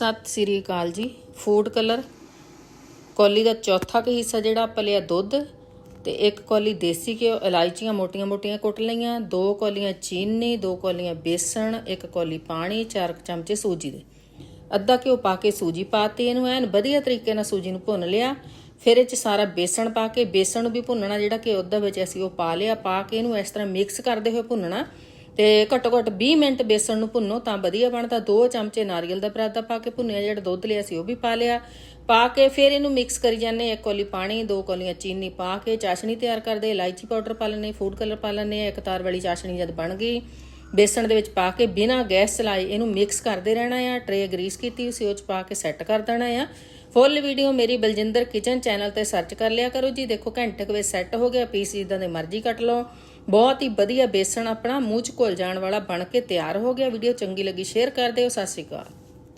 ਸਤਿ ਸ੍ਰੀ ਅਕਾਲ ਜੀ। Food colour. ਕੌਲੀ ਦਾ ਚੌਥਾ ਕੁ ਹਿੱਸਾ ਜਿਹੜਾ ਆਪਾਂ ਲਿਆ ਦੁੱਧ ਤੇ ਇੱਕ ਕੌਲੀ ਦੇਸੀ ਘਿਓ, ਇਲਾਇਚੀਆਂ ਮੋਟੀਆਂ-ਮੋਟੀਆਂ ਕੁੱਟ ਲਈਆਂ, ਦੋ ਕੌਲੀਆਂ ਚੀਨੀ, ਦੋ ਕੌਲੀਆਂ ਬੇਸਣ, ਇੱਕ ਕੌਲੀ ਪਾਣੀ, ਚਾਰ ਕੁ ਚਮਚੇ ਸੂਜੀ ਦੇ। ਅੱਧਾ ਘਿਓ ਪਾ ਕੇ ਸੂਜੀ ਪਾਤੀ ਇਹਨੂੰ ਐਨ ਵਧੀਆ ਤਰੀਕੇ ਨਾਲ ਸੂਜੀ ਨੂੰ ਭੁੰਨ ਲਿਆ। ਫਿਰ ਇਹ ਚ ਸਾਰਾ ਬੇਸਣ ਪਾ ਕੇ, ਬੇਸਣ ਨੂੰ ਵੀ ਭੁੰਨਣਾ ਜਿਹੜਾ ਘਿਓ ਦੇ ਵਿੱਚ ਅਸੀਂ ਉਹ ਪਾ ਲਿਆ, ਪਾ ਕੇ ਇਹਨੂੰ ਇਸ ਤਰ੍ਹਾਂ ਮਿਕਸ ਕਰਦੇ ਹੋਏ ਭੁੰਨਣਾ। ਤੇ ਘੱਟੋ ਘੱਟ 20 ਮਿੰਟ ਬੇਸਣ ਨੂੰ ਭੁੰਨੋ ਤਾਂ ਵਧੀਆ ਬਣਦਾ। ਦੋ ਚਮਚੇ ਨਾਰੀਅਲ ਦਾ ਪਰਾਤਾ ਪਾ ਕੇ ਭੁੰਨਿਆ, ਜਿਹੜਾ ਦੁੱਧ ਲਿਆ ਸੀ ਉਹ ਵੀ ਪਾ ਲਿਆ। ਪਾ ਕੇ ਫਿਰ ਇਹਨੂੰ ਮਿਕਸ ਕਰੀ ਜਾਂਦੇ ਇੱਕ ਕੋਲੀ ਪਾਣੀ, ਦੋ ਕੋਲੀਆਂ ਚੀਨੀ ਪਾ ਕੇ ਚਾਸ਼ਣੀ ਤਿਆਰ ਕਰਦੇ ਇਲਾਇਚੀ ਪਾਊਡਰ ਪਾ ਲੈਣੇ ਫੂਡ ਕਲਰ ਪਾ ਲੈਣੇ ਇੱਕ ਤਾਰ ਵਾਲੀ ਚਾਸ਼ਣੀ ਜਦ ਬਣ ਗਈ ਬੇਸਣ ਦੇ ਵਿੱਚ ਪਾ ਕੇ ਬਿਨਾਂ ਗੈਸ ਚਲਾਏ ਇਹਨੂੰ ਮਿਕਸ ਕਰਦੇ ਰਹਿਣਾ ਆ ਟਰੇ ਗਰੀਸ ਕੀਤੀ ਉਸੇ ਉਹ ਚ ਪਾ ਕੇ ਸੈੱਟ ਕਰ ਦੇਣਾ ਆ। ਫੁੱਲ ਵੀਡੀਓ ਮੇਰੀ ਬਲਜਿੰਦਰ ਕਿਚਨ ਚੈਨਲ ਤੇ ਸਰਚ ਕਰ ਲਿਆ ਕਰੋ ਜੀ। ਦੇਖੋ ਘੰਟੇ ਕੁ ਵਿੱਚ ਸੈੱਟ ਹੋ ਗਿਆ, ਪੀਸ ਜਿੱਦਾਂ ਦੇ ਮਰਜ਼ੀ ਕੱਟ ਲਓ। ਬਹੁਤ ਹੀ ਵਧੀਆ ਬੇਸਣ ਆਪਣਾ ਮੂੰਹ ਚ ਘੁਲ ਜਾਣ ਵਾਲਾ ਬਣ ਕੇ ਤਿਆਰ ਹੋ ਗਿਆ। ਵੀਡੀਓ ਚੰਗੀ ਲੱਗੀ ਸ਼ੇਅਰ ਕਰ ਦਿਓ, ਸਤਿ ਸ਼੍ਰੀ ਅਕਾਲ।